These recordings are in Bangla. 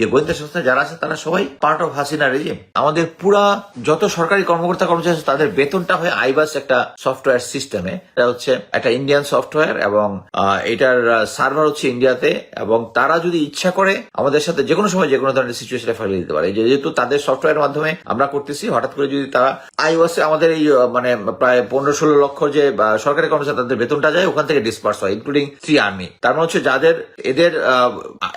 যে গোয়েন্দা সংস্থা যারা আছে, তারা সবাই পার্ট অফ হাসিনা রেজিম আমাদের পুরা যত সরকারি কর্মকর্তা কর্মচারী তাদের বেতনটা হয় আইবাস একটা সফটওয়্যার সিস্টেমে এটা হচ্ছে একটা ইন্ডিয়ান সফটওয়্যার এবং এটার সার্ভার হচ্ছে ইন্ডিয়াতে এবং তারা যদি ইচ্ছা করে আমাদের সাথে যে কোনো সময় যে কোনো ধরনের সিচুয়েশনে ফেলে দিতে পারে। যেহেতু তাদের সফটওয়্যারের মাধ্যমে আমরা করতেছি, হঠাৎ করে যদি তারা আইওয়াসে আমাদের এই মানে প্রায় পনেরো ষোলো লক্ষ যে সরকারি কর্মচারী তাদের বেতনটা যায়, ওখান থেকে ডিসপার্স হয় ইনক্লুডিং থ্রি আর্মি তার মানে হচ্ছে যাদের, এদের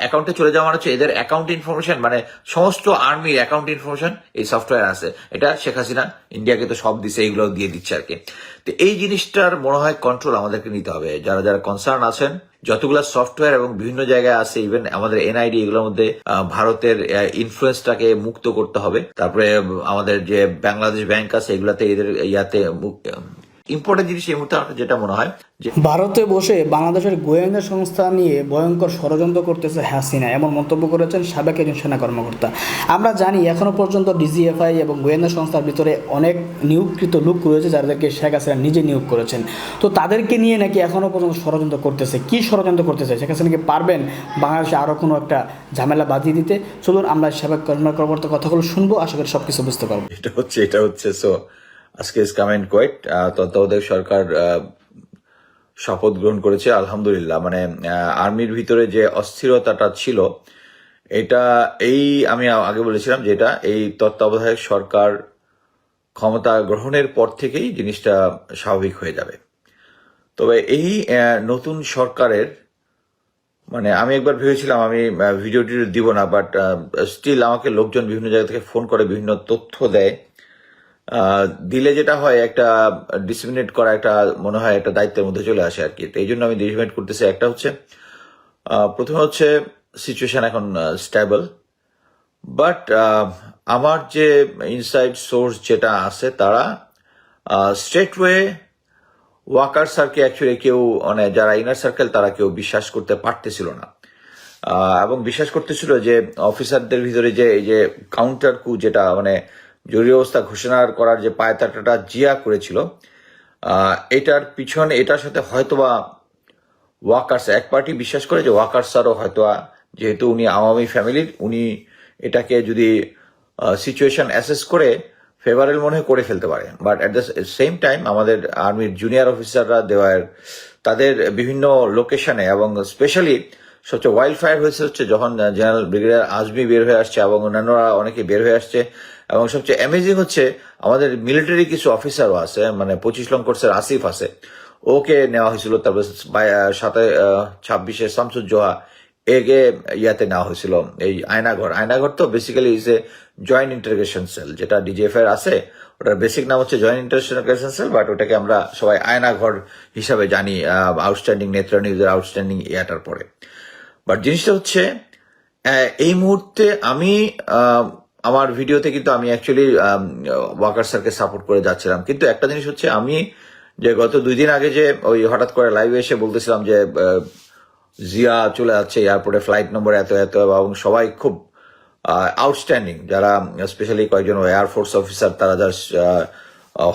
অ্যাকাউন্টে চলে যাওয়া মানে হচ্ছে এদের অ্যাকাউন্ট ইনফরমেশন মানে সমস্ত আর্মির অ্যাকাউন্ট ইনফরমেশন এই সফটওয়্যার আছে। এটা শেখ হাসিনা ইন্ডিয়াকে তো সব দিছে, এইগুলো দিয়ে দিচ্ছে আর কি। তো এই জিনিসটার মনে হয় কন্ট্রোল আমাদেরকে নিতে হবে। যারা যারা কনসার্ন আছেন, যতগুলো সফটওয়্যার এবং বিভিন্ন জায়গায় আছে ইভেন আমাদের এনআইডি এগুলোর মধ্যে ভারতের ইনফ্লুয়েন্সটাকে মুক্ত করতে হবে। তারপরে আমাদের যে বাংলাদেশ ব্যাংক আছে, এগুলাতে এদের ইয়াতে ইম্পর্টেন্ট জিনিস এই মুহূর্তে আমার যেটা মনে হয় যে ভারতে বসে বাংলাদেশের গোয়েন্দা সংস্থা নিয়ে ভয়ঙ্কর ষড়যন্ত্র করতেছে হাসিনা এমন মন্তব্য করেছেন সাবেক একজন সেনা কর্মকর্তা। আমরা জানি এখনও পর্যন্ত ডিজিএফআই এবং গোয়েন্দা সংস্থার ভিতরে অনেক নিয়োগকৃত লোক রয়েছে যাদেরকে শেখ হাসিনা নিজে নিয়োগ করেছেন। তো তাদেরকে নিয়ে নাকি এখনও পর্যন্ত ষড়যন্ত্র করতেছে? কি ষড়যন্ত্র করতেছে? শেখ হাসিনা কি পারবেন বাংলাদেশে আরও কোনো একটা ঝামেলা বাজিয়ে দিতে? চলুন আমরা সাবেক কর্মকর্তার কথাগুলো শুনব আশা করি সব কিছু বুঝতে পারব। এটা হচ্ছে এটা হচ্ছে সো আজকে ইস কামেন্ট কোয়েট। তত্ত্বাবধায়ক সরকার শপথ গ্রহণ করেছে, আলহামদুলিল্লাহ। মানে আর্মির ভিতরে যে অস্থিরতাটা ছিল, এটা এই আমি আগে বলেছিলাম যে এটা এই তত্ত্বাবধায়ক সরকার ক্ষমতা গ্রহণের পর থেকেই জিনিসটা স্বাভাবিক হয়ে যাবে। তবে এই নতুন সরকারের মানে আমি একবার ভেবেছিলাম, আমি ভিডিওটি দিব না বাট স্টিল আমাকে লোকজন বিভিন্ন জায়গা থেকে ফোন করে বিভিন্ন তথ্য দেয়। দিলে যেটা হয়, একটা ডিসিমিনেট করা একটা, মনে হয়, একটা দায়িত্বের মধ্যে চলে আসে আর কি। এই জন্য আমি ডিসিমিনেট করতেছি। একটা হচ্ছে প্রথমে হচ্ছে সিচুয়েশন এখন স্টেবল বাট আমার যে ইনসাইড সোর্স যেটা আছে, তারা স্ট্রেট ওয়ে ওয়াকার স্যারকে অ্যাকচুয়ালি কেউ মানে যারা ইনার সার্কেল তারা কেউ বিশ্বাস করতে পারতেছিল না। এবং বিশ্বাস করতেছিল যে অফিসারদের ভিতরে যে, এই যে কাউন্টার কু যেটা মানে জরুরি অবস্থা ঘোষণার করার যে পায়তাটাটা জিয়া করেছিল এটার পিছনে, এটার সাথে হয়তোবা ওয়াকার্স, এক পার্টি বিশ্বাস করে যে ওয়াকার স্যারও হয়তো যেহেতু উনি আওয়ামী ফ্যামিলির, উনি এটাকে যদি সিচুয়েশন অ্যাসেস করে ফেভারেল মনে করে ফেলতে পারে। But at the same time আমাদের আর্মির জুনিয়র অফিসাররা দেওয়ার, তাদের বিভিন্ন লোকেশনে এবং স্পেশালি সবচেয়ে ওয়াইল্ড ফায়ার হয়েছে হচ্ছে যখন জেনারেল ব্রিগেডিয়ার আজমি বের হয়ে আসছে এবং অন্যান্যরা অনেকে বের হয়ে আসছে। এবং সবচেয়ে অ্যামেজিং হচ্ছে, আমাদের মিলিটারি কিছু অফিসারও আছে মানে পঁচিশ লং কোর্সের আসিফ আছে। ওকে নেওয়া হয়েছিল, তারপর সাথে ছাব্বিশে শামসুজ্জোহা এগে ইয়াতে নেওয়া হয়েছিল, এই আয়নাঘর আয়নাঘর তো basically is a joint integration cell যেটা ডিজিএফ এর আছে, ওটার বেসিক নাম হচ্ছে জয়েন্ট ইন্টারগ্রেশন সেল বাট ওটাকে আমরা সবাই আয়নাঘর হিসাবে জানি আউটস্ট্যান্ডিং নেত্রা নিউজের আউটস্ট্যান্ডিং ইয়াটার পরে। বাট জিনিসটা হচ্ছে এই মুহূর্তে আমি আমার ভিডিওতে কিন্তু আমি অ্যাকচুয়ালি ওয়াকার স্যারকে সাপোর্ট করে যাচ্ছিলাম। কিন্তু একটা জিনিস হচ্ছে, আমি যে গত দুই দিন আগে যে ওই হঠাৎ করে লাইভে এসে বলতেছিলাম যে জিয়া চলে যাচ্ছে এয়ারপোর্টে ফ্লাইট নম্বর এত এত, এবং সবাই খুব আউটস্ট্যান্ডিং যারা স্পেশালি কয়েকজন এয়ারফোর্স অফিসার তারা যারা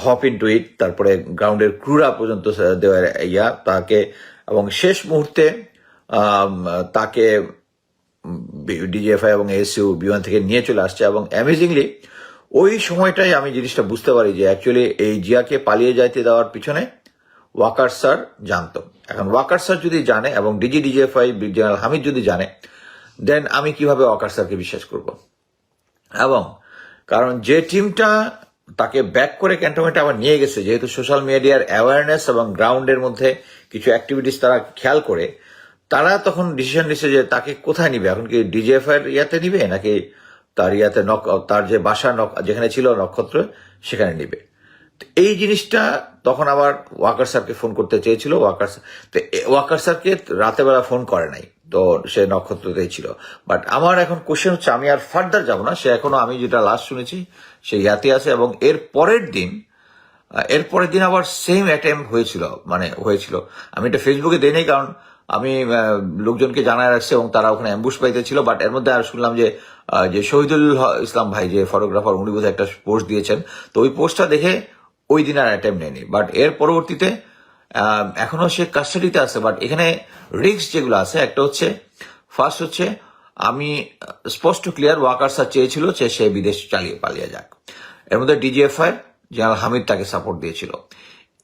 হপ ইন টু ইট তারপরে গ্রাউন্ডের ক্রুরা পর্যন্ত দেওয়ার ইয়া, তাকে, এবং শেষ মুহূর্তে তাকে ডিজিএফআই এবং এসইউ বিমান থেকে নিয়ে চলে আসছে এবং অ্যামেজিংলি ওই সময়টাই আমি জিনিসটা বুঝতে পারি যে অ্যাকচুয়ালি এই জিয়াকে পালিয়ে যাইতে দেওয়ার পিছনে ওয়াকার স্যার জানতো। এখন ওয়াকার স্যার যদি জানে এবং ডিজি ডিজিএফআই জেনারেল হামিদ যদি জানে দেন আমি কীভাবে ওয়াকার স্যারকে বিশ্বাস করব? এবং কারণ যে টিমটা তাকে ব্যাক করে ক্যান্টনমেন্টে আবার নিয়ে গেছে, যেহেতু সোশ্যাল মিডিয়ার অ্যাওয়ারনেস এবং গ্রাউন্ডের মধ্যে কিছু অ্যাক্টিভিটিস তারা খেয়াল করে তারা তখন ডিসিশন নিচ্ছে যে তাকে কোথায় নিবে? এখন কি ডিজিএফ এর ইয়াতে নিবে নাকি তার ইয়াতে নক- তার যে বাসা নক- যেখানে ছিল নক্ষত্র, সেখানে নিবে? এই জিনিসটা তখন আবার ওয়াকার স্যারকে ফোন করতে চেয়েছিল। ওয়াকার ওয়াকার স্যারকে রাতে বেলা ফোন করে নাই। তো সে নক্ষত্রতেই ছিল। বাট আমার এখন কোশ্চেন হচ্ছে, আমি আর ফার্দার যাব না। সে এখনও আমি যেটা লাস্ট শুনেছি, সে ইয়াতে আছে এবং এর পরের দিন এর পরের দিন আবার সেম অ্যাটেম্প হয়েছিল মানে হয়েছিল। আমি এটা ফেসবুকে দেই কারণ আমি লোকজনকে জানায় রাখছি এবং তারা ওখানে অ্যাম্বুশ পাইতে ছিল বাট এর মধ্যে আর শুনলাম যে যে শহীদুল ইসলাম ভাই, যে ফটোগ্রাফার, উনি বোধহয় একটা পোস্ট দিয়েছেন। তো ওই পোস্টটা দেখে ওই দিন আর অ্যাটেম্প নেয়নি। বাট এর পরবর্তীতে এখনও সে কাস্টাডিতে আছে বাট এখানে রিস্ক যেগুলো আছে, একটা হচ্ছে ফার্স্ট হচ্ছে, আমি স্পষ্ট ক্লিয়ার ওয়াকার্সরা চেয়েছিল যে সে বিদেশ চালিয়ে, পালিয়ে যাক। এর মধ্যে ডিজিএফআই জেনারেল হামিদ তাকে সাপোর্ট দিয়েছিল।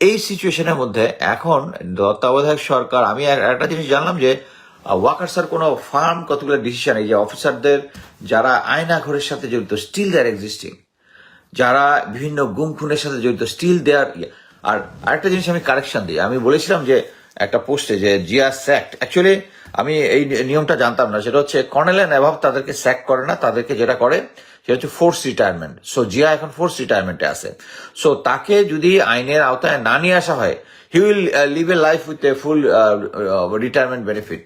এই সিচুয়েশনের মধ্যে এখন তত্ত্বাবধায়ক সরকার, আমি এক- একটা জিনিস জানলাম যে ওয়াকার্সার কোনো ফার্ম কতগুলো ডিসিশন এই যে অফিসারদের যারা আয়না ঘরের সাথে জড়িত স্টিল দেয়ার এক্সিস্টিং যারা বিভিন্ন গুম খুনের সাথে জড়িত স্টিল দেয়ার আর আরেকটা জিনিস আমি কারেকশন দিই। আমি বলেছিলাম যে, একটা পোস্টে যে, জিয়া স্যাক্ট অ্যাকচুয়ালি আমি এই নিয়মটা জানতাম না, সেটা হচ্ছে কর্নেল অ্যান্ড অ্যাভাব তাদেরকে স্যাক করে না, তাদেরকে যেটা করে সেটা হচ্ছে ফোর্স রিটায়ারমেন্ট সো জিয়া এখন ফোর্স রিটায়ারমেন্টে আছে। সো তাকে যদি আইনের আওতায় না নিয়ে আসা হয় he will live a life with a full retirement benefit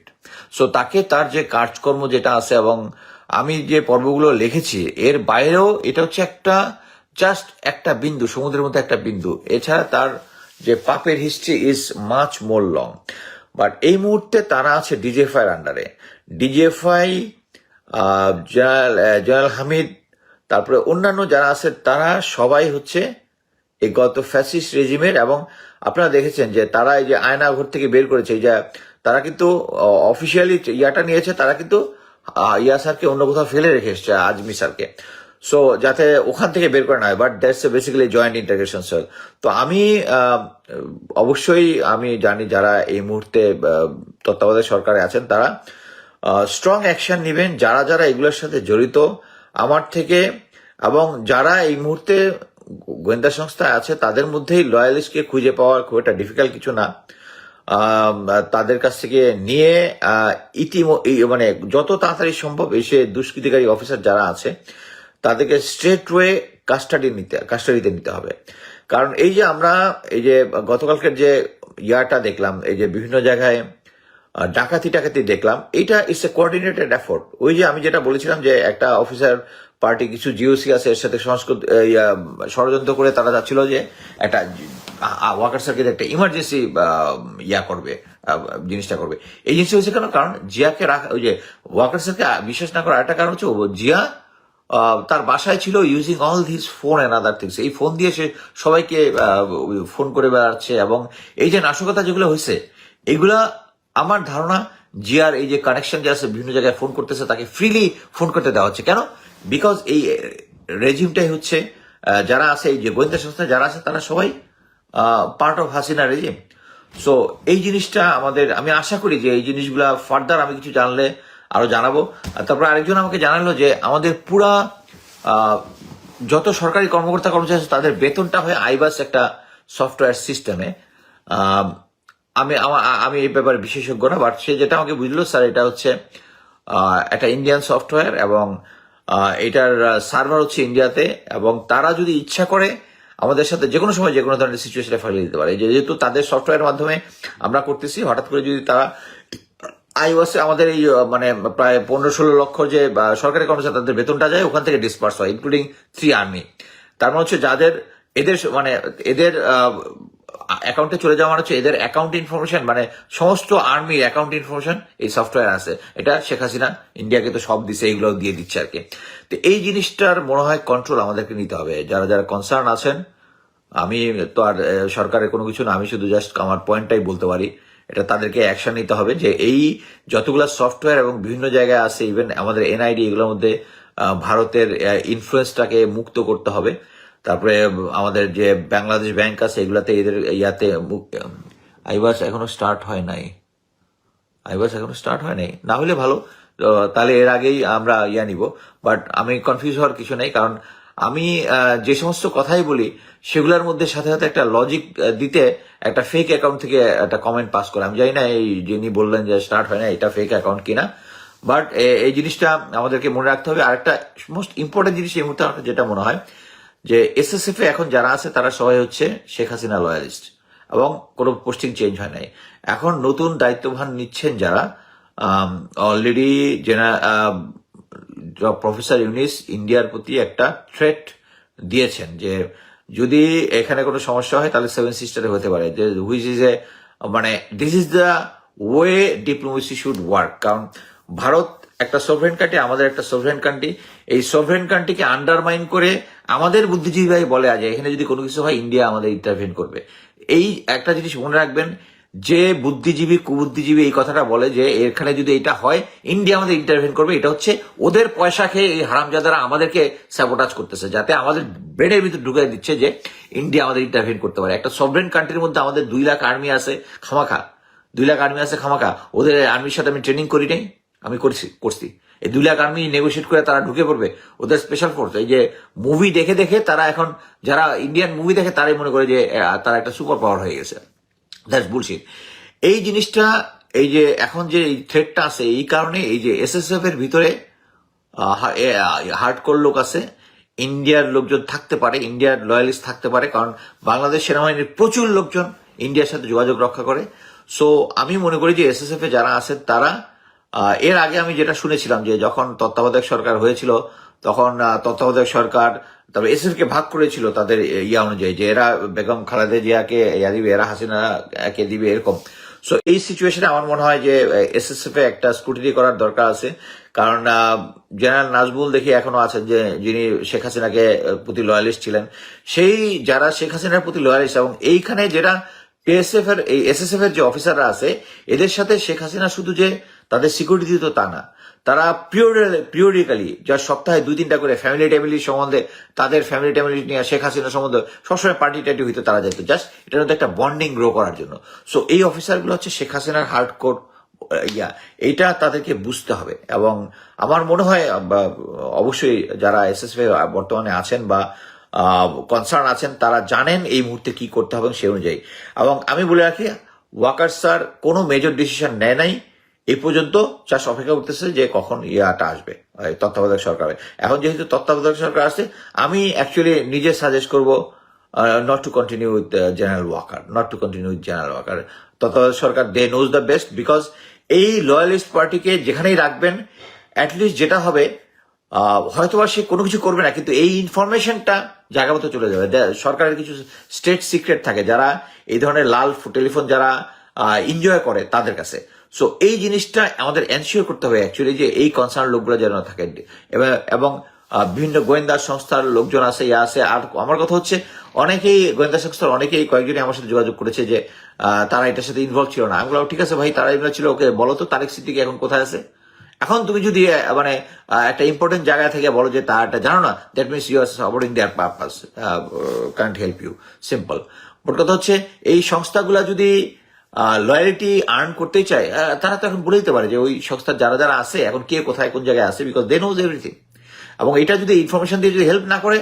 so তাকে তার যে কাজকর্ম যেটা আছে এবং আমি যে পর্বগুলো লিখেছি, এর বাইরেও এটা হচ্ছে একটা জাস্ট একটা বিন্দু, সমুদ্রের মধ্যে একটা বিন্দু। এছাড়া তার যে পাপের history is much more long but এই মুহূর্তে তারা আছে ডিজেফআই আন্ডারে ডিজেফআই জয়াল হামিদ তারপরে অন্যান্য যারা আছে, তারা সবাই হচ্ছে এই গত ফ্যাসিস্ট রেজিমের এবং আপনারা দেখেছেন যে তারা এই যে আয়না ঘর থেকে বের করেছে, এই যে তারা কিন্তু অফিসিয়ালি ইয়াটা নিয়েছে, তারা কিন্তু ইয়া স্যারকে অন্য কোথাও ফেলে রেখে এসছে, আজমি স্যারকে। সো যাতে ওখান থেকে বের করে না হয় but that's a basically joint integration cell তো আমি অবশ্যই আমি জানি যারা এই মুহূর্তে তত্ত্বাবধায়ক সরকারে আছেন, তারা স্ট্রং অ্যাকশন নেবেন। যারা যারা এগুলোর সাথে জড়িত, আমার থেকে এবং যারা এই মুহূর্তে গোয়েন্দা সংস্থা আছে তাদের মধ্যেই লয়ালিস্টকে খুঁজে পাওয়া খুব একটা ডিফিকাল্ট কিছু না। তাদের কাছ থেকে নিয়ে আহ, ইতিম- মানে যত তাড়াতাড়ি সম্ভব এসে দুষ্কৃতিকারী অফিসার যারা আছে তাদেরকে স্ট্রেট ওয়ে কাস্টাডি নিতে কাস্টাডিতে নিতে হবে। কারণ এই যে আমরা এই যে গতকালকের যে ইয়াটা দেখলাম এই যে বিভিন্ন জায়গায় ডাকাতি টাকাতি দেখলাম এটা ইটস এ কোঅর্ডিনেটেড এফোর্ট ওই যে আমি যেটা বলেছিলাম যে একটা অফিসার পার্টি কিছু জিওসি আছে, এর সাথে সংস্কৃত ষড়যন্ত্র করে তারা যাচ্ছিল যে একটা ওয়াকার সার্কিট একটা ইমার্জেন্সি ইয়া করবে জিনিসটা করবে। এই জিনিসটা হচ্ছে কেন? কারণ জিয়াকে রাখা, ওই যে ওয়াকার সার্কে বিশ্বাস না করার একটা কারণ হচ্ছে জিয়া তার বাসায় ছিল using all this phone and other things এই ফোন দিয়ে সে সবাইকে ফোন করে বেড়াচ্ছে এবং এই যে নাশকতা যেগুলো হয়েছে, এগুলা আমার ধারণা জিয়ার এই যে কানেকশন যে আছে, বিভিন্ন জায়গায় ফোন করতেছে, তাকে ফ্রিলি ফোন করতে দেওয়া হচ্ছে। কেন? বিকজ এই রেজিমটাই হচ্ছে যারা আছে, এই যে গোয়েন্দা সংস্থা যারা আছে, তারা সবাই part of Hasina regime so এই জিনিসটা আমাদের, আমি আশা করি যে এই জিনিসগুলা ফার্দার আমি কিছু জানলে আরও জানাব। তারপর আরেকজন আমাকে জানালো যে আমাদের পুরা যত সরকারি কর্মকর্তা কর্মচারী তাদের বেতনটা হয় আইবাস একটা সফটওয়্যার সিস্টেমে আমি, আমা- এই ব্যাপারে বিশেষজ্ঞ না বাট সে যেটা আমাকে বুঝলো, স্যার, এটা হচ্ছে একটা ইন্ডিয়ান সফটওয়্যার এবং এটার সার্ভার হচ্ছে ইন্ডিয়াতে এবং তারা যদি ইচ্ছা করে আমাদের সাথে যে কোনো সময় যে কোনো ধরনের সিচুয়েশনে ফেলে দিতে পারে। যেহেতু তাদের সফটওয়্যারের মাধ্যমে আমরা করতেছি, হঠাৎ করে যদি তারা আইওয়াসে আমাদের এই মানে প্রায় পনেরো ষোলো লক্ষ যে সরকারি কর্মচারী তাদের বেতনটা যায়, ওখান থেকে ডিসপার্স হয় ইনক্লুডিং থ্রি আর্মি তার মানে হচ্ছে যাদের, এদের মানে এদের অ্যাকাউন্টে চলে যাওয়া মানে হচ্ছে এদের অ্যাকাউন্ট ইনফরমেশন মানে সমস্ত আর্মির অ্যাকাউন্ট ইনফরমেশন এই সফটওয়্যার আছে। এটা শেখ হাসিনা ইন্ডিয়াকে তো সব দিছে, এইগুলো দিয়ে দিচ্ছে আর কি তো এই জিনিসটার মনে হয় কন্ট্রোল আমাদেরকে নিতে হবে। যারা যারা কনসার্ন আছেন, আমি তো আর সরকারের কোনো কিছু না, আমি শুধু জাস্ট আমার পয়েন্টটাই বলতে পারি। এটা তাদেরকে অ্যাকশন নিতে হবে যে এই যতগুলো সফটওয়্যার এবং বিভিন্ন জায়গায় আছে ইভেন আমাদের এনআইডি এগুলোর মধ্যে ভারতের ইনফ্লুয়েন্সটাকে মুক্ত করতে হবে। তারপরে আমাদের যে বাংলাদেশ ব্যাংক আছে, এগুলাতে এদের ইয়াতে আইবাস এখনও স্টার্ট হয় নাই। আইবাস এখনও স্টার্ট হয় নাই। না হলে ভালো। তাহলে এর আগেই আমরা ইয়া নিব। বাট আমি কনফিউজ হওয়ার কিছু নেই, কারণ আমি যে সমস্ত কথাই বলি, সেগুলোর মধ্যে সাথে সাথে একটা লজিক দিতে একটা ফেক অ্যাকাউন্ট থেকে একটা কমেন্ট পাস করে। আমি জানি না এই যিনি বললেন যে স্টার্ট হয় না এটা ফেক অ্যাকাউন্ট কিনা। বাট এই জিনিসটা আমাদেরকে মনে রাখতে হবে। আর একটা মোস্ট ইম্পর্টেন্ট জিনিস এই মুহূর্তে যেটা মনে হয় যে এসএসএফ এ এখন যারা আছে, তারা সবাই হচ্ছে শেখ হাসিনা লয়ালিস্ট এবং কোনো পোস্টিং চেঞ্জ হয় নাই। এখন নতুন দায়িত্বভার নিচ্ছেন যারা অলরেডি প্রফেসর ইউনিস ইন্ডিয়ার প্রতি একটা থ্রেট দিয়েছেন যে যদি এখানে কোনো সমস্যা হয়, তাহলে সেভেন সিস্টারে হতে পারে। যে হুইচ ইজ এ মানে this is the way diplomacy should work কারণ ভারত একটা সোভরেন কান্ট্রি আমাদের একটা সোভরেন কান্ট্রি এই সোভরেন কান্ট্রিকে আন্ডারমাইন করে আমাদের বুদ্ধিজীবী ভাই বলে আজ, এখানে যদি কোনো কিছু হয় ইন্ডিয়া আমাদের ইন্টারভেন করবে। এই একটা জিনিস মনে রাখবেন, যে বুদ্ধিজীবী, কুবুদ্ধিজীবী এই কথাটা বলে যে, এখানে যদি এটা হয় ইন্ডিয়া আমাদের ইন্টারভেন করবে। এটা হচ্ছে ওদের পয়সা খেয়ে এই হারামজাদারা আমাদেরকে স্যাবোটাজ করতেছে, যাতে আমাদের ব্রেনের ভিতর ঢুকে দিচ্ছে যে ইন্ডিয়া আমাদের ইন্টারভেন করতে পারে। একটা সভরেন কান্ট্রির মধ্যে আমাদের দুই লাখ আর্মি আছে, খামাখা। দুই লাখ আর্মি আছে, খামাখা। ওদের আর্মির সাথে আমি ট্রেনিং করি নাই। আমি করছি করছি। এই দুই লাখ আর্মি নেগোসিয়েট করে তারা ঢুকে পড়বে। ওদের স্পেশাল ফোর্স এই যে মুভি দেখে দেখে তারা এখন, যারা ইন্ডিয়ান মুভি দেখে তারাই মনে করে যে তারা একটা সুপার পাওয়ার হয়ে গেছে। দ্যাটস বুলশিট এই জিনিসটা, এই যে এখন যে এই থ্রেটটা আছে, এই কারণে এই যে এসএসএফ এর ভিতরে হার্ডকোর লোক আছে। ইন্ডিয়ার লোকজন থাকতে পারে ইন্ডিয়ার লয়ালিস্ট থাকতে পারে, কারণ বাংলাদেশ সেনাবাহিনীর প্রচুর লোকজন ইন্ডিয়ার সাথে যোগাযোগ রক্ষা করে। সো আমি মনে করি যে এস এসএসএফ এ যারা আছেন, তারা এর আগে আমি যেটা শুনেছিলাম যে যখন তত্ত্বাবধায়ক সরকার হয়েছিল, তখন তত্ত্বাবধায়ক সরকার তবে এসএসএফ কে ভাগ করেছিল তাদের ইয়া অনুযায়ী যে এরা বেগম খালেদা জিয়াকে, ইয়া দিবে, এরা হাসিনা কে দিবে, এরকম। সো এই সিচুয়েশনে আমার মনে হয় যে এসএসএফ এ একটা স্কুটিনি করার দরকার আছে। কারণ জেনারেল নাজবুল দেখি এখনও আছেন যে, যিনি শেখ হাসিনাকে প্রতি লয়ালিস্ট ছিলেন। সেই, যারা শেখ হাসিনার প্রতি লয়ালিস্ট এবং এইখানে যেটা পিএসএফ এর, এই এসএসএফ এর যে অফিসাররা আছে, এদের সাথে শেখ হাসিনা শুধু যে তাদের সিকিউরিটি দিত তা না। তারা পিরিয়ডিক্যালি যা সপ্তাহে দুই, তিনটা করে ফ্যামিলি ট্যামিলি সম্বন্ধে, তাদের ফ্যামিলি ট্যামিলি নিয়ে শেখ হাসিনা সম্বন্ধে সবসময় পার্টি টার্টি হইতে তারা যেত জাস্ট এটার মধ্যে একটা বন্ডিং গ্রো করার জন্য। সো এই অফিসারগুলো হচ্ছে শেখ হাসিনার হার্ড কোর ইয়া। এইটা তাদেরকে বুঝতে হবে। এবং আমার মনে হয় অবশ্যই যারা এসএসএফ বর্তমানে আছেন বা কনসার্ন আছেন, তারা জানেন এই মুহূর্তে কি করতে হবে সে অনুযায়ী। এবং আমি বলে রাখি, ওয়াকার স্যার কোনো মেজর ডিসিশন নেয় নাই। এই পর্যন্ত চাষ অপেক্ষা করতেছে যে কখন ইয়াটা আসবে তত্ত্বাবধায়ক সরকারে। এখন যেহেতু তত্ত্বাবধায়ক সরকার আসছে আমি অ্যাকচুয়ালি নিজে সাজেস্ট করব not to continue with general Waker not to continue with general Waker তত্ত্বাবধায়ক সরকার they know the best because এই লয়ালিস্ট পার্টিকে যেখানেই রাখবেন অ্যাটলিস্ট যেটা হবে আহ, হয়তোবা সে কোনো কিছু করবে না কিন্তু এই ইনফরমেশনটা জায়গা মতো চলে যাবে। সরকারের কিছু স্টেট সিক্রেট থাকে যারা এই ধরনের লাল টেলিফোন যারা এনজয় করে তাদের কাছে। সো এই জিনিসটা আমাদের এনশিওর করতে হবে অ্যাকচুয়ালি যে এই কনসার্ন লোকগুলো যেন থাকে। এবং বিভিন্ন গোয়েন্দা সংস্থার লোকজন আছে, ইয়া আছে, আর আমার কথা হচ্ছে, অনেকেই, গোয়েন্দা সংস্থার অনেকেই কয়েকজনই আমার সাথে যোগাযোগ করেছে যে তারা এটার সাথে ইনভলভ ছিল না। আমি ঠিক আছে ভাই, তারা এগুলো ছিল, ওকে বলো তো, তারেক সিদ্দিকি এখন কোথায় আছে? এখন তুমি যদি মানে একটা ইম্পর্টেন্ট জায়গা থেকে বলো যে, তা এটা জানো না that means you are supporting their purpose can't help you simple but কথা হচ্ছে, এই সংস্থাগুলা যদি লয়ালিটি আর্ন করতেই চায়। তারা তো এখন বলে দিতে পারে যে ওই সংস্থার যারা যারা আছে, এখন কে কোথায় কোন জায়গায় আছে বিকজ দে নোজ এভরিথিং এবং এটা যদি ইনফরমেশন দিয়ে যদি হেল্প না করে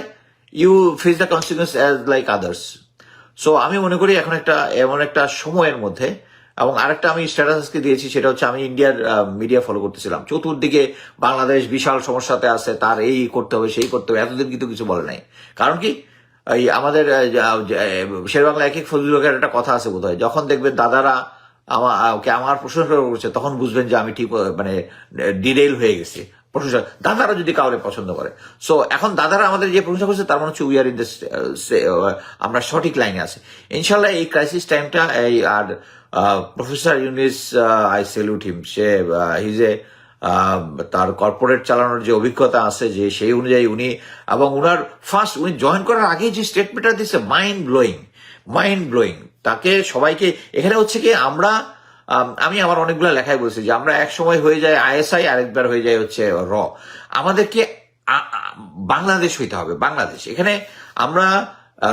you face the consequence as like others so আমি মনে করি এখন একটা, এমন একটা সময়ের মধ্যে, এবং আরেকটা আমি স্ট্যাটাস আজকে দিয়েছি, সেটা হচ্ছে আমি ইন্ডিয়ার মিডিয়া ফলো করতেছিলাম। চতুর্দিকে বাংলাদেশ বিশাল সমস্যাতে আছে, তার এই করতে হবে, সেই করতে হবে, এতদিন কিন্তু কিছু বলে নাই। কারণ কি? এই আমাদের শের বাংলা এক এক ফজলুলের একটা কথা আছে বোধ যখন দেখবেন দাদারা আমার ওকে আমার প্রশংসা করছে তখন বুঝবেন যে আমি ঠিক মানে ডিরেল হয়ে গেছি। প্রশংসা দাদারা যদি কাউরে পছন্দ করে। সো, এখন দাদারা আমাদের যে প্রশংসা করছে, তার মানে হচ্ছে উই আর ইন আমরা সঠিক লাইনে আছি। ইনশাল্লাহ এই ক্রাইসিস টাইমটা এই, আর professor Yunus I salute him say his এ তার কর্পোরেট চালানোর যে অভিজ্ঞতা আছে যে সেই অনুযায়ী উনি এবং উনার ফার্স্ট উনি জয়েন করার আগে যে স্টেটমেন্টটা দিচ্ছে মাইন্ড ব্লোয়িং মাইন্ড ব্লোয়িং তাকে সবাইকে, এখানে হচ্ছে কি আমরা, আমি আমার অনেকগুলো লেখায় বলছি যে আমরা এক সময় হয়ে যায় আইএসআই, আরেকবার হয়ে যায় হচ্ছে র। আমাদেরকে বাংলাদেশ হইতে হবে, বাংলাদেশ। এখানে আমরা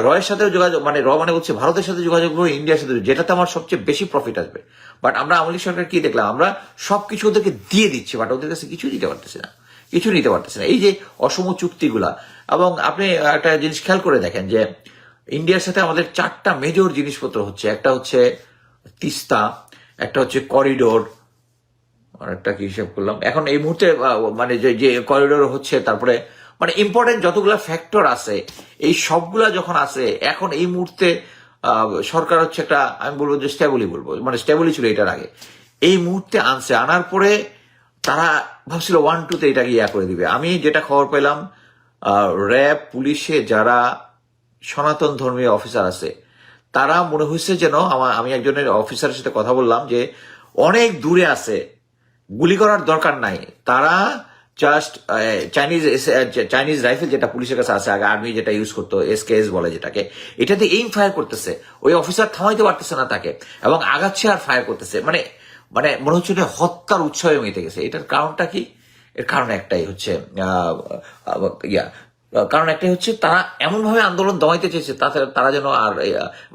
রয়ের সাথে যোগাযোগ মানে র মানে হচ্ছে ভারতের সাথে যোগাযোগ করব, ইন্ডিয়ার সাথে যেটাতে আমার সবচেয়ে বেশি প্রফিট আসবে। বাট আমরা আমলি সরকার কি দেখলাম? আমরা সবকিছু ওদেরকে দিয়ে দিচ্ছি বাট ওদের কাছে কিছু দিতে পারতেছি না। কিছু নিতে পারতেছে না। এই যে অসম চুক্তিগুলা, এবং আপনি একটা জিনিস খেয়াল করে দেখেন যে ইন্ডিয়ার সাথে আমাদের চারটা মেজর জিনিসপত্র হচ্ছে। একটা হচ্ছে তিস্তা, একটা হচ্ছে করিডোর একটা কি হিসাব করলাম? এখন এই মুহূর্তে মানে যে করিডোর হচ্ছে, তারপরে মানে ইম্পর্টেন্ট যতগুলো ফ্যাক্টর আছে, এই সবগুলা যখন আছে, এখন এই মুহূর্তে সরকার হচ্ছে একটা, আমি বলব যে স্টেবলই বলব মানে স্টেবলই ছিল এটার আগে। এই মুহূর্তে আনছে, আনার পরে তারা ভাবছিল ওয়ান টুতে এটাকে ইয়া করে দিবে। আমি যেটা খবর পেলাম র্যাব, পুলিশে যারা সনাতন ধর্মীয় অফিসার আছে, তারা মনে হয়েছে যেন আমার, আমি একজনের অফিসারের সাথে কথা বললাম যে অনেক দূরে আছে, গুলি করার দরকার নাই। তারা জাস্ট চাইনিজ চাইনিজ রাইফেল যেটা পুলিশের কাছে আছে, আগে আর্মি যেটা ইউজ করতো এসকেএস বলে যেটাকে, এটাতে এইম ফায়ার করতেছে। ওই অফিসার থামাইতে পারতেছে না তাকে, এবং আগাচ্ছে আর ফায়ার করতেছে। মানে মানে মনে হচ্ছে যে হত্যার উৎসবে মেতে গেছে। এটার কারণটা কি? এর কারণ একটাই হচ্ছে ইয়া কারণ একটাই হচ্ছে তারা এমনভাবে আন্দোলন দমাইতে চেয়েছে, তাতে তারা যেন আর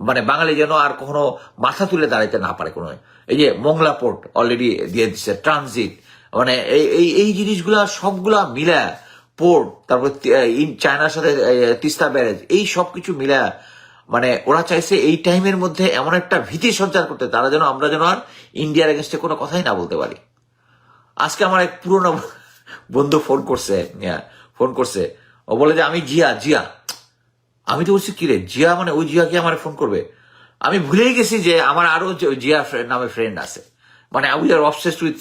মানে বাঙালি যেন আর কখনো মাথা তুলে দাঁড়াইতে না পারে কোনো। এই যে মোংলা পোর্ট অলরেডি দিয়ে দিচ্ছে ট্রানজিট মানে এই এই এই জিনিসগুলা সবগুলা মিলা পোর্ট, তারপর চায়নার সাথে তিস্তা ব্যারেজ, এই সব কিছু মিলা মানে ওরা চাইছে এই টাইমের মধ্যে এমন একটা ভীতি সঞ্চার করতে, তারা যেন আমরা যেন আর ইন্ডিয়ার এগেনস্টে কোনো কথাই না বলতে পারি। আজকে আমার এক পুরনো বন্ধু ফোন করছে ফোন করছে। ও বলে যে, আমি জিয়া জিয়া। আমি তো বলছি, কিরে, জিয়া মানে ওই জিয়া কি আমার ফোন করবে? আমি ভুলেই গেছি যে আমার আরও জিয়া নামে ফ্রেন্ড আছে। মানে we are obsessed with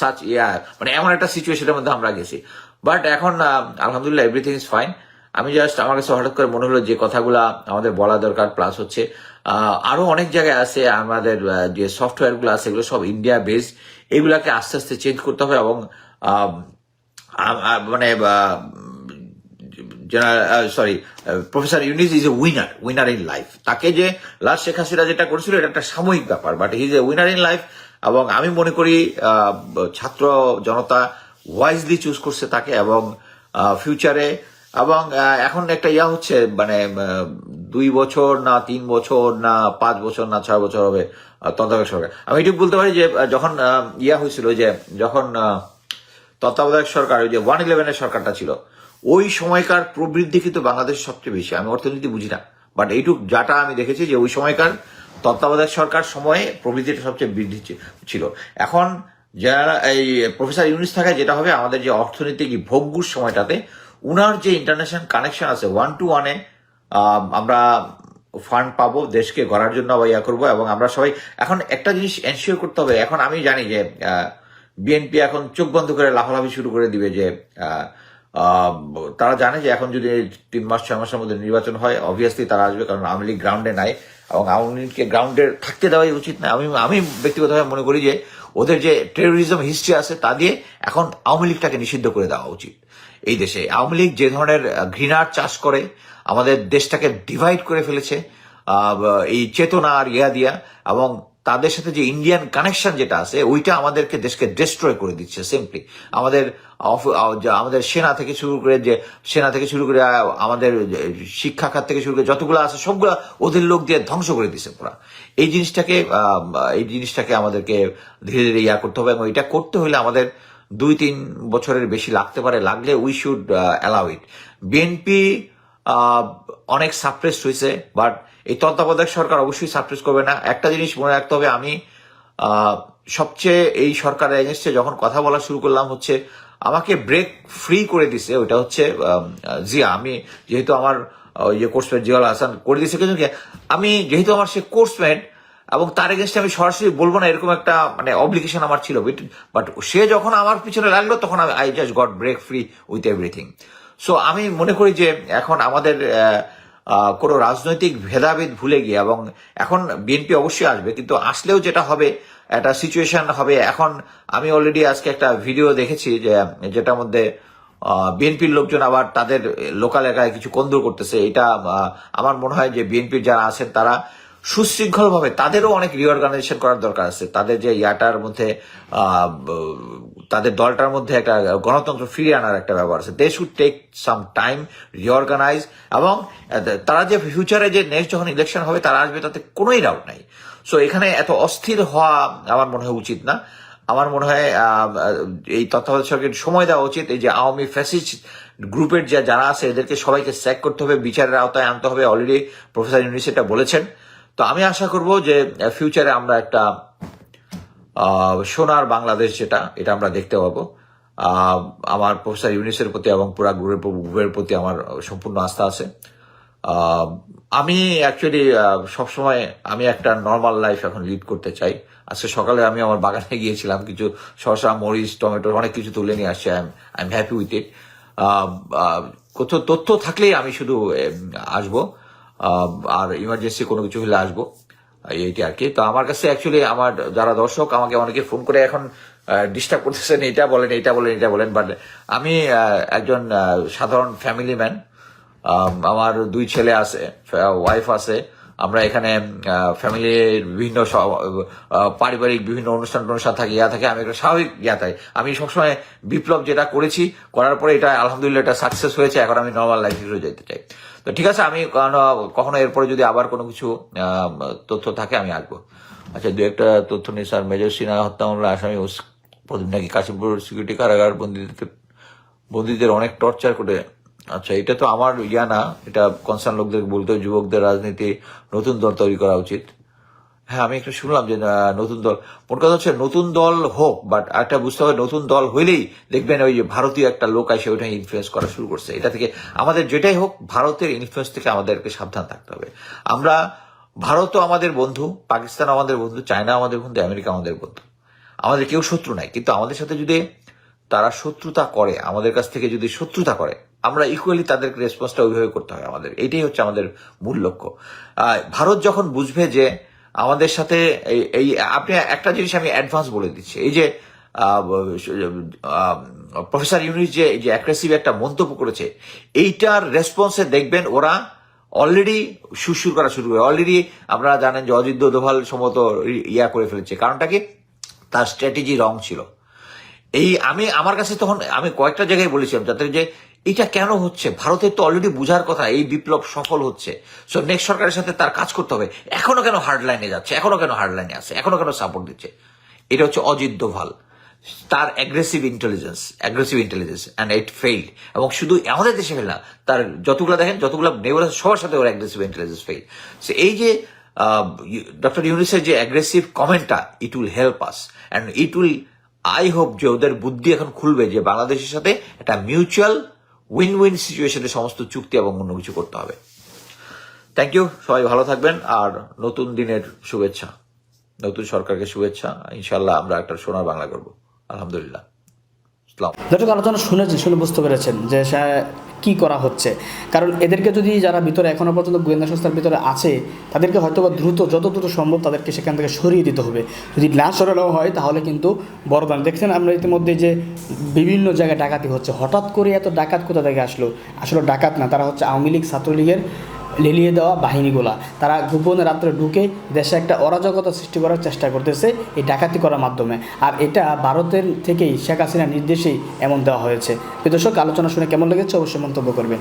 such ইয়া মানে এমন একটা সিচুয়েশনের মধ্যে আমরা গেছি। বাট এখন আলহামদুলিল্লাহ এভরিথিং ইজ ফাইন আমি জাস্ট আমার কাছে হঠাৎ করে মনে হলো যে কথাগুলা আমাদের বলা দরকার প্লাস হচ্ছে আহ, আরও অনেক জায়গায় আছে আমাদের যে সফটওয়্যারগুলো আছে এগুলো সব ইন্ডিয়া বেসড এগুলাকে আস্তে আস্তে চেঞ্জ করতে হবে এবং আ- মানে sorry professor Yunus is a winner winner in life তাকে যে লাস্ট শেখ হাসিনা যেটা করেছিল এটা একটা সাময়িক ব্যাপার but is a winner in life এবং আমি মনে করি ছাত্র জনতা ওয়াইজলি চুজ করছে তাকে এবং ফিউচারে এবং এখন একটা ইয়া হচ্ছে মানে দুই বছর না তিন বছর না পাঁচ বছর না ছয় বছর হবে তত্ত্বাবধায়ক সরকার। আমি এটুকু বলতে পারি যে যখন ইয়া হয়েছিল যে, যখন তত্ত্বাবধায়ক সরকার, ওই যে ওয়ান ইলেভেনের সরকারটা ছিল, ওই সময়কার প্রবৃদ্ধি কিন্তু বাংলাদেশ সবচেয়ে বেশি। আমি অর্থনীতি বুঝি না বাট এইটুক যাটা আমি দেখেছি যে ওই সময়কার তত্ত্বাবধায়ক সরকার সময়ে প্রবৃদ্ধিটা সবচেয়ে বৃদ্ধি ছিল। এখন যারা এই প্রফেসর ইউনিস থাকায় যেটা হবে আমাদের যে অর্থনৈতিক ভোগ্যুর সময়টাতে উনার যে ইন্টারন্যাশনাল কানেকশন আছে ওয়ান টু ওয়ানে আমরা ফান্ড পাবো দেশকে গড়ার জন্য বা ইয়া করব এবং আমরা সবাই এখন একটা জিনিস এনশিওর করতে হবে। এখন আমি জানি যে বিএনপি এখন চোখ বন্ধ করে লাফালাফি শুরু করে দিবে যে আহ, তারা জানে যে এখন যদি তিন মাস, ছয় মাসের মধ্যে নির্বাচন হয় অবভিয়াসলি তারা আসবে কারণ আওয়ামী লীগ গ্রাউন্ডে নাই এবং আওয়ামী লীগকে গ্রাউন্ডে থাকতে দেওয়াই উচিত না। আমি আমি ব্যক্তিগতভাবে মনে করি যে ওদের যে টেরোরিজম হিস্ট্রি আছে তা দিয়ে এখন আওয়ামী লীগটাকে নিষিদ্ধ করে দেওয়া উচিত এই দেশে। আওয়ামী লীগ যে ধরনের ঘৃণার চাষ করে, আমাদের দেশটাকে ডিভাইড করে ফেলেছে এই চেতনা আর ইয়া দিয়া এবং তাদের সাথে যে ইন্ডিয়ান কানেকশন যেটা আছে, ওইটা আমাদেরকে দেশকে ডিস্ট্রয় করে দিচ্ছে সিম্পলি আমাদের আমাদের সেনা থেকে শুরু করে যে, সেনা থেকে শুরু করে আমাদের শিক্ষা খাত থেকে শুরু করে যতগুলো আছে, সবগুলা ওদের লোক দিয়ে ধ্বংস করে দিচ্ছে পুরা। এই জিনিসটাকে এই জিনিসটাকে আমাদেরকে ধীরে ধীরে ইয়া করতে হবে এবং এটা করতে হলে আমাদের দুই তিন বছরের বেশি লাগতে পারে, লাগলে we should allow it BNP অনেক সাপ্রেস হয়েছে বাট এই তত্ত্বাবধায়ক সরকার অবশ্যই সাপ্রেস করবে না। একটা জিনিস মনে রাখতে হবে, আমি সবচেয়ে এই সরকারের এগেনস্টে যখন কথা বলা শুরু করলাম হচ্ছে, আমাকে ব্রেক ফ্রি করে দিছে, ওইটা হচ্ছে জিয়া। আমি যেহেতু আমার ইয়ে কোর্সমেট জিয়াউল হাসান করে দিয়েছে কিন্তু আমি যেহেতু আমার সে কোর্সমেট এবং তার এগেনস্টে আমি সরাসরি বলব না, এরকম একটা মানে অব্লিগেশন আমার ছিল। বাট সে যখন আমার পিছনে লাগল, তখন আমি I just got break free with everything so আমি মনে করি যে, এখন আমাদের কোনো রাজনৈতিক ভেদাভেদ ভুলে গিয়ে, এবং এখন বিএনপি অবশ্যই আসবে, কিন্তু আসলেও যেটা হবে, একটা সিচুয়েশন হবে। এখন আমি অলরেডি আজকে একটা ভিডিও দেখেছি যে, যেটার মধ্যে বিএনপির লোকজন আবার তাদের লোকাল এলাকায় কিছু কন্দুর করতেছে। এটা আমার মনে হয় যে বিএনপির যারা আছেন, তারা সুশৃঙ্খলভাবে তাদেরও অনেক রিঅর্গানাইজেশন করার দরকার আছে। তাদের যে ইয়াটার মধ্যে তাদের দলটার মধ্যে একটা গণতন্ত্র ফিরিয়ে আনার একটা ব্যাপার আছে। They should take some time reorganize এবং তারা যে ফিউচারে যে নেক্সট যখন ইলেকশন হবে, তারা আসবে তাতে কোনোই ডাউট নাই। সো এখানে এত অস্থির হওয়া আমার মনে হয় উচিত না। আমার মনে হয় এই তত্ত্বাবধায়ক সময় দেওয়া উচিত। এই যে আওয়ামী ফ্যাসিস্ট গ্রুপের যে যারা আছে, এদেরকে সবাইকে স্যাক করতে হবে, বিচারের আওতায় আনতে হবে। অলরেডি প্রফেসর ইউনিস বলেছেন। তো আমি আশা করব যে ফিউচারে আমরা একটা সোনার বাংলাদেশ যেটা, এটা আমরা দেখতে পাবো। আমার প্রফেসর ইউনিসের প্রতি এবং পুরা গ্রুপের প্রতি আমার সম্পূর্ণ আস্থা আছে। আমি অ্যাকচুয়ালি সবসময় আমি একটা নর্মাল লাইফ এখন লিড করতে চাই। আজকে সকালে আমি আমার বাগানে গিয়েছিলাম, কিছু শসা, মরিচ, টমেটো, অনেক কিছু তুলে নিয়ে আসছি। I am happy with it কোথাও তথ্য থাকলেই আমি শুধু আসব। আর ইমার্জেন্সি কোনো কিছু হলে আসব। এইটি আর কি। তো আমার কাছে অ্যাকচুয়ালি আমার যারা দর্শক, আমাকে অনেকে ফোন করে এখন ডিস্টার্ব করতেছেন, এটা বলেন এটা বলেন এটা বলেন বাট আমি একজন সাধারণ ফ্যামিলি ম্যান আমার দুই ছেলে আছে ওয়াইফ আছে। আমরা এখানে ফ্যামিলির বিভিন্ন পারিবারিক বিভিন্ন অনুষ্ঠান অনুষ্ঠান থাকে, ইয়া থাকে, আমি একটা স্বাভাবিক ইয়া থাকি। আমি সবসময় বিপ্লব যেটা করেছি, করার পরে এটা আলহামদুলিল্লাহ এটা সাকসেস হয়েছে, এখন আমি নর্মাল লাইফ ফিরে যেতে চাই। তো ঠিক আছে, আমি কখনো- এরপরে যদি আবার কোনো কিছু তথ্য থাকে আমি আসব। আচ্ছা দু একটা তথ্য নিয়ে স্যার, মেজর সিনহা হত্যা মামলা আসামি প্রদীপ নাকি কাশিমপুর সিকিউরিটি কারাগার বন্দীদের বন্দীদের অনেক টর্চার করে। আচ্ছা এটা তো আমার ইয়া না, এটা কনসার্ন লোকদের বলতে যুবকদের রাজনীতি, নতুন দল তৈরি করা উচিত। হ্যাঁ আমি একটু শুনলাম যে নতুন দল। মোট কথা হচ্ছে নতুন দল হোক বাট একটা বুঝতে হবে, নতুন দল হইলেই দেখবেন ওই যে ভারতীয় একটা লোক আসে ওইটা ইনফ্লুয়েন্স করা শুরু করছে। এটা থেকে আমাদের যেটাই হোক, ভারতের ইনফ্লুয়েন্স থেকে আমাদেরকে সাবধান থাকতে হবে। আমরা, ভারতও আমাদের বন্ধু, পাকিস্তান আমাদের বন্ধু, চায়না আমাদের বন্ধু, আমেরিকা আমাদের বন্ধু। আমাদের কেউ শত্রু নাই। কিন্তু আমাদের সাথে যদি তারা শত্রুতা করে, আমাদের কাছ থেকে যদি শত্রুতা করে, আমরা ইকুয়ালি তাদেরকে রেসপন্সটা ওইভাবে করতে হয় আমাদের। এটাই হচ্ছে আমাদের মূল লক্ষ্য। ভারত যখন বুঝবে যে আমাদের সাথে এই- আপনি একটা জিনিস আমি অ্যাডভান্স বলে দিচ্ছি। এই যে প্রফেসর ইউনিস যে যে অ্যাগ্রেসিভ একটা মন্তব্য করেছে, এইটার রেসপন্সে দেখবেন ওরা অলরেডি সুরসুর করা শুরু করে। অলরেডি আপনারা জানেন যে অজিত দোভাল সম্ভবত ইয়া করে ফেলেছে। কারণটা কি? তার স্ট্র্যাটেজি রং ছিল। এই আমি, আমার কাছে তখন আমি কয়েকটা জায়গায় বলেছিলাম, যাতে যে এটা কেন হচ্ছে? ভারতের তো অলরেডি বুঝার কথা, এই বিপ্লব সফল হচ্ছে। সো নেক্সট সরকারের সাথে তার কাজ করতে হবে। এখনও কেন হার্ড লাইনে যাচ্ছে? এখনও কেন হার্ড লাইনে আছে? এখনও কেন সাপোর্ট দিচ্ছে? এটা হচ্ছে অজিত দোভাল। তার aggressive intelligence aggressive intelligence and it failed এবং শুধু আমাদের দেশে ফেল না, তার যতগুলো দেখেন, যতগুলো নেবার সবার সাথে ওর অ্যাগ্রেসিভ ইন্টেলিজেন্স ফেইল সো এই যে ডক্টর ইউনিসের যে অ্যাগ্রেসিভ কমেন্টটা it will help us and it will I hope যে ওদের বুদ্ধি এখন খুলবে যে বাংলাদেশের সাথে একটা মিউচুয়াল উইন উইন সিচুয়েশনে সমস্ত চুক্তি এবং অন্য কিছু করতে হবে। থ্যাংক ইউ সবাই ভালো থাকবেন আর নতুন দিনের শুভেচ্ছা। নতুন সরকারকে শুভেচ্ছা। ইনশাল্লাহ আমরা একটা সোনার বাংলা করব। আলহামদুলিল্লাহ। দর্শক, আলোচনা শুনেছেন, শুনে বুঝতে পেরেছেন যে কি করা হচ্ছে? কারণ এদেরকে যদি যারা ভিতরে এখনও পর্যন্ত গোয়েন্দা সংস্থার ভিতরে আছে, তাদেরকে হয়তো বা দ্রুত, যত দ্রুত সম্ভব তাদেরকে সেখান থেকে সরিয়ে দিতে হবে। যদি না সরানো হয়, তাহলে কিন্তু বড় দান দেখছেন আমরা ইতিমধ্যে যে বিভিন্ন জায়গায় ডাকাতি হচ্ছে। হঠাৎ করে এত ডাকাত কোথা থেকে আসলো? আসলে ডাকাত না, তারা হচ্ছে আওয়ামী লীগ ছাত্রলীগের লেলিয়ে দেওয়া বাহিনীগুলা। তারা গোপনে রাত্রে ঢুকে দেশে একটা অরাজকতা সৃষ্টি করার চেষ্টা করতেছে এই ডাকাতি করার মাধ্যমে। আর এটা ভারতের থেকেই শেখ হাসিনার নির্দেশেই এমন দেওয়া হয়েছে। বিদর্শক দর্শক, আলোচনা শুনে কেমন লেগেছে অবশ্যই মন্তব্য করবেন।